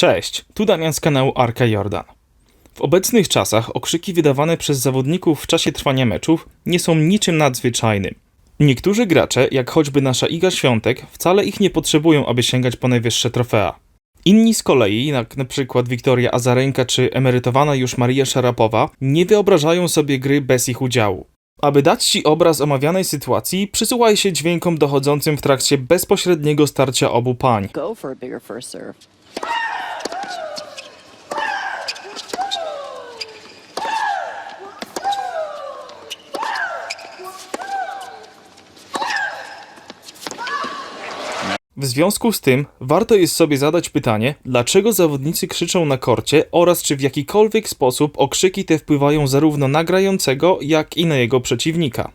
Cześć, tu Damian z kanału Arka Jordan. W obecnych czasach okrzyki wydawane przez zawodników w czasie trwania meczów nie są niczym nadzwyczajnym. Niektórzy gracze, jak choćby nasza Iga Świątek, wcale ich nie potrzebują, aby sięgać po najwyższe trofea. Inni z kolei, jak przykład Wiktoria Azarenka czy emerytowana już Maria Szarapowa, nie wyobrażają sobie gry bez ich udziału. Aby dać Ci obraz omawianej sytuacji, przysłuchaj się dźwiękom dochodzącym w trakcie bezpośredniego starcia obu pań. go for a. W związku z tym warto jest sobie zadać pytanie, dlaczego zawodnicy krzyczą na korcie oraz czy w jakikolwiek sposób okrzyki te wpływają zarówno na grającego, jak i na jego przeciwnika.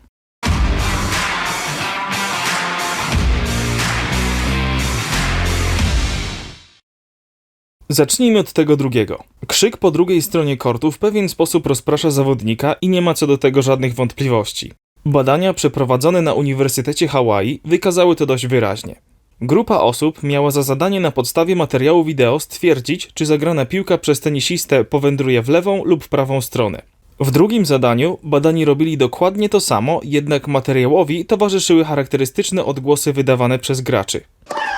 Zacznijmy od tego drugiego. Krzyk po drugiej stronie kortu w pewien sposób rozprasza zawodnika i nie ma co do tego żadnych wątpliwości. Badania przeprowadzone na Uniwersytecie Hawaii wykazały to dość wyraźnie. Grupa osób miała za zadanie na podstawie materiału wideo stwierdzić, czy zagrana piłka przez tenisistę powędruje w lewą lub prawą stronę. W drugim zadaniu badani robili dokładnie to samo, jednak materiałowi towarzyszyły charakterystyczne odgłosy wydawane przez graczy.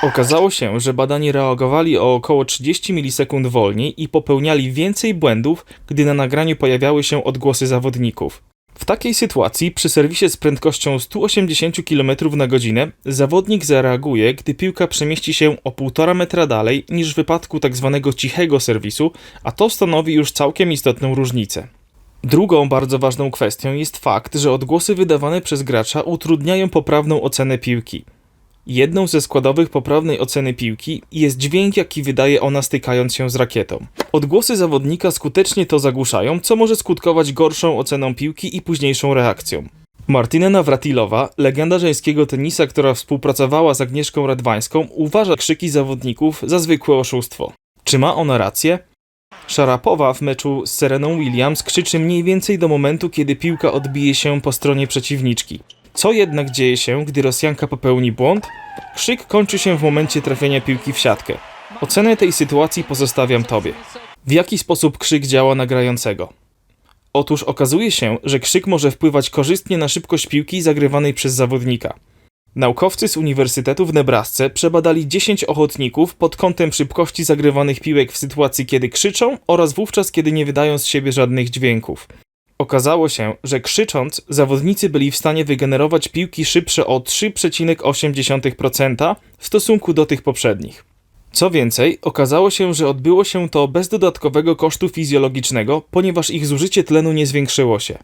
Okazało się, że badani reagowali o około 30 milisekund wolniej i popełniali więcej błędów, gdy na nagraniu pojawiały się odgłosy zawodników. W takiej sytuacji przy serwisie z prędkością 180 km na godzinę zawodnik zareaguje, gdy piłka przemieści się o 1,5 metra dalej niż w wypadku tzw. cichego serwisu, a to stanowi już całkiem istotną różnicę. Drugą bardzo ważną kwestią jest fakt, że odgłosy wydawane przez gracza utrudniają poprawną ocenę piłki. Jedną ze składowych poprawnej oceny piłki jest dźwięk, jaki wydaje ona stykając się z rakietą. Odgłosy zawodnika skutecznie to zagłuszają, co może skutkować gorszą oceną piłki i późniejszą reakcją. Martina Nawratilowa, legenda żeńskiego tenisa, która współpracowała z Agnieszką Radwańską, uważa krzyki zawodników za zwykłe oszustwo. Czy ma ona rację? Szarapowa w meczu z Sereną Williams krzyczy mniej więcej do momentu, kiedy piłka odbije się po stronie przeciwniczki. Co jednak dzieje się, gdy Rosjanka popełni błąd? Krzyk kończy się w momencie trafienia piłki w siatkę. Ocenę tej sytuacji pozostawiam Tobie. W jaki sposób krzyk działa na grającego? Otóż okazuje się, że krzyk może wpływać korzystnie na szybkość piłki zagrywanej przez zawodnika. Naukowcy z Uniwersytetu w Nebrasce przebadali 10 ochotników pod kątem szybkości zagrywanych piłek w sytuacji, kiedy krzyczą oraz wówczas, kiedy nie wydają z siebie żadnych dźwięków. Okazało się, że krzycząc, zawodnicy byli w stanie wygenerować piłki szybsze o 3,8% w stosunku do tych poprzednich. Co więcej, okazało się, że odbyło się to bez dodatkowego kosztu fizjologicznego, ponieważ ich zużycie tlenu nie zwiększyło się.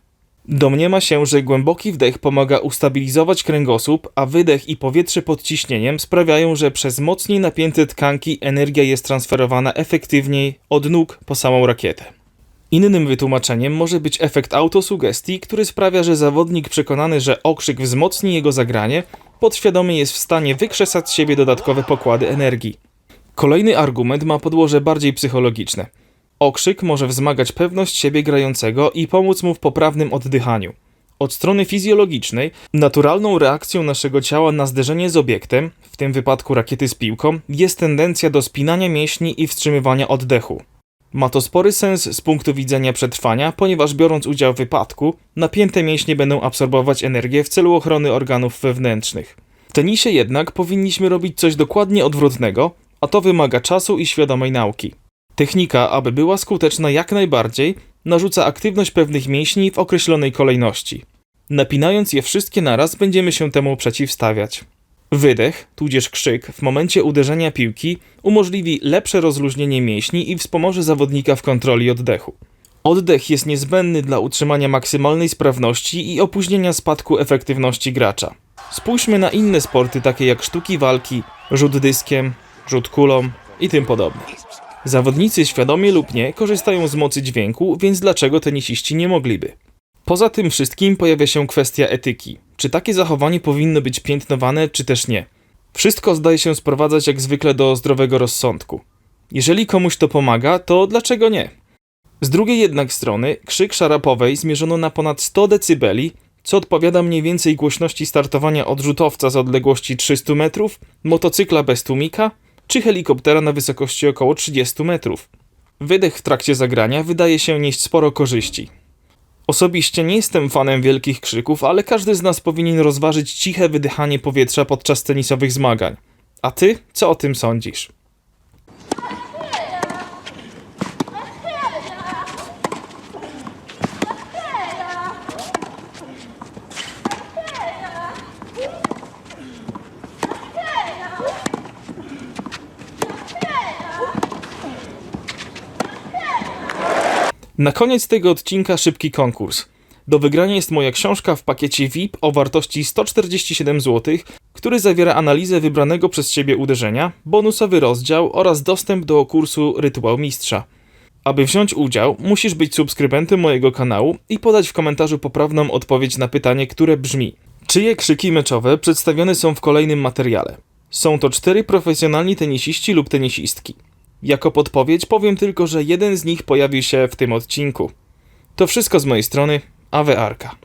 Domniema się, że głęboki wdech pomaga ustabilizować kręgosłup, a wydech i powietrze pod ciśnieniem sprawiają, że przez mocniej napięte tkanki energia jest transferowana efektywniej od nóg po samą rakietę. Innym wytłumaczeniem może być efekt autosugestii, który sprawia, że zawodnik przekonany, że okrzyk wzmocni jego zagranie, podświadomie jest w stanie wykrzesać z siebie dodatkowe pokłady energii. Kolejny argument ma podłoże bardziej psychologiczne. Okrzyk może wzmagać pewność siebie grającego i pomóc mu w poprawnym oddychaniu. Od strony fizjologicznej, naturalną reakcją naszego ciała na zderzenie z obiektem, w tym wypadku rakiety z piłką, jest tendencja do spinania mięśni i wstrzymywania oddechu. Ma to spory sens z punktu widzenia przetrwania, ponieważ biorąc udział w wypadku, napięte mięśnie będą absorbować energię w celu ochrony organów wewnętrznych. W tenisie jednak powinniśmy robić coś dokładnie odwrotnego, a to wymaga czasu i świadomej nauki. Technika, aby była skuteczna jak najbardziej, narzuca aktywność pewnych mięśni w określonej kolejności. Napinając je wszystkie naraz, będziemy się temu przeciwstawiać. Wydech, tudzież krzyk, w momencie uderzenia piłki umożliwi lepsze rozluźnienie mięśni i wspomoże zawodnika w kontroli oddechu. Oddech jest niezbędny dla utrzymania maksymalnej sprawności i opóźnienia spadku efektywności gracza. Spójrzmy na inne sporty takie jak sztuki walki, rzut dyskiem, rzut kulą i tym podobne. Zawodnicy świadomie lub nie korzystają z mocy dźwięku, więc dlaczego tenisiści nie mogliby? Poza tym wszystkim pojawia się kwestia etyki. Czy takie zachowanie powinno być piętnowane, czy też nie? Wszystko zdaje się sprowadzać jak zwykle do zdrowego rozsądku. Jeżeli komuś to pomaga, to dlaczego nie? Z drugiej jednak strony, krzyk szarapowej zmierzono na ponad 100 dB, co odpowiada mniej więcej głośności startowania odrzutowca z odległości 300 metrów, motocykla bez tłumika czy helikoptera na wysokości około 30 metrów. Wydech w trakcie zagrania wydaje się nieść sporo korzyści. Osobiście nie jestem fanem wielkich krzyków, ale każdy z nas powinien rozważyć ciche wydychanie powietrza podczas tenisowych zmagań. A ty, co o tym sądzisz? Na koniec tego odcinka szybki konkurs. Do wygrania jest moja książka w pakiecie VIP o wartości 147 zł, który zawiera analizę wybranego przez Ciebie uderzenia, bonusowy rozdział oraz dostęp do kursu Rytuał Mistrza. Aby wziąć udział, musisz być subskrybentem mojego kanału i podać w komentarzu poprawną odpowiedź na pytanie, które brzmi: Czyje krzyki meczowe przedstawione są w kolejnym materiale? Są to cztery profesjonalni tenisiści lub tenisistki. Jako podpowiedź powiem tylko, że jeden z nich pojawi się w tym odcinku. To wszystko z mojej strony. Ave Arka.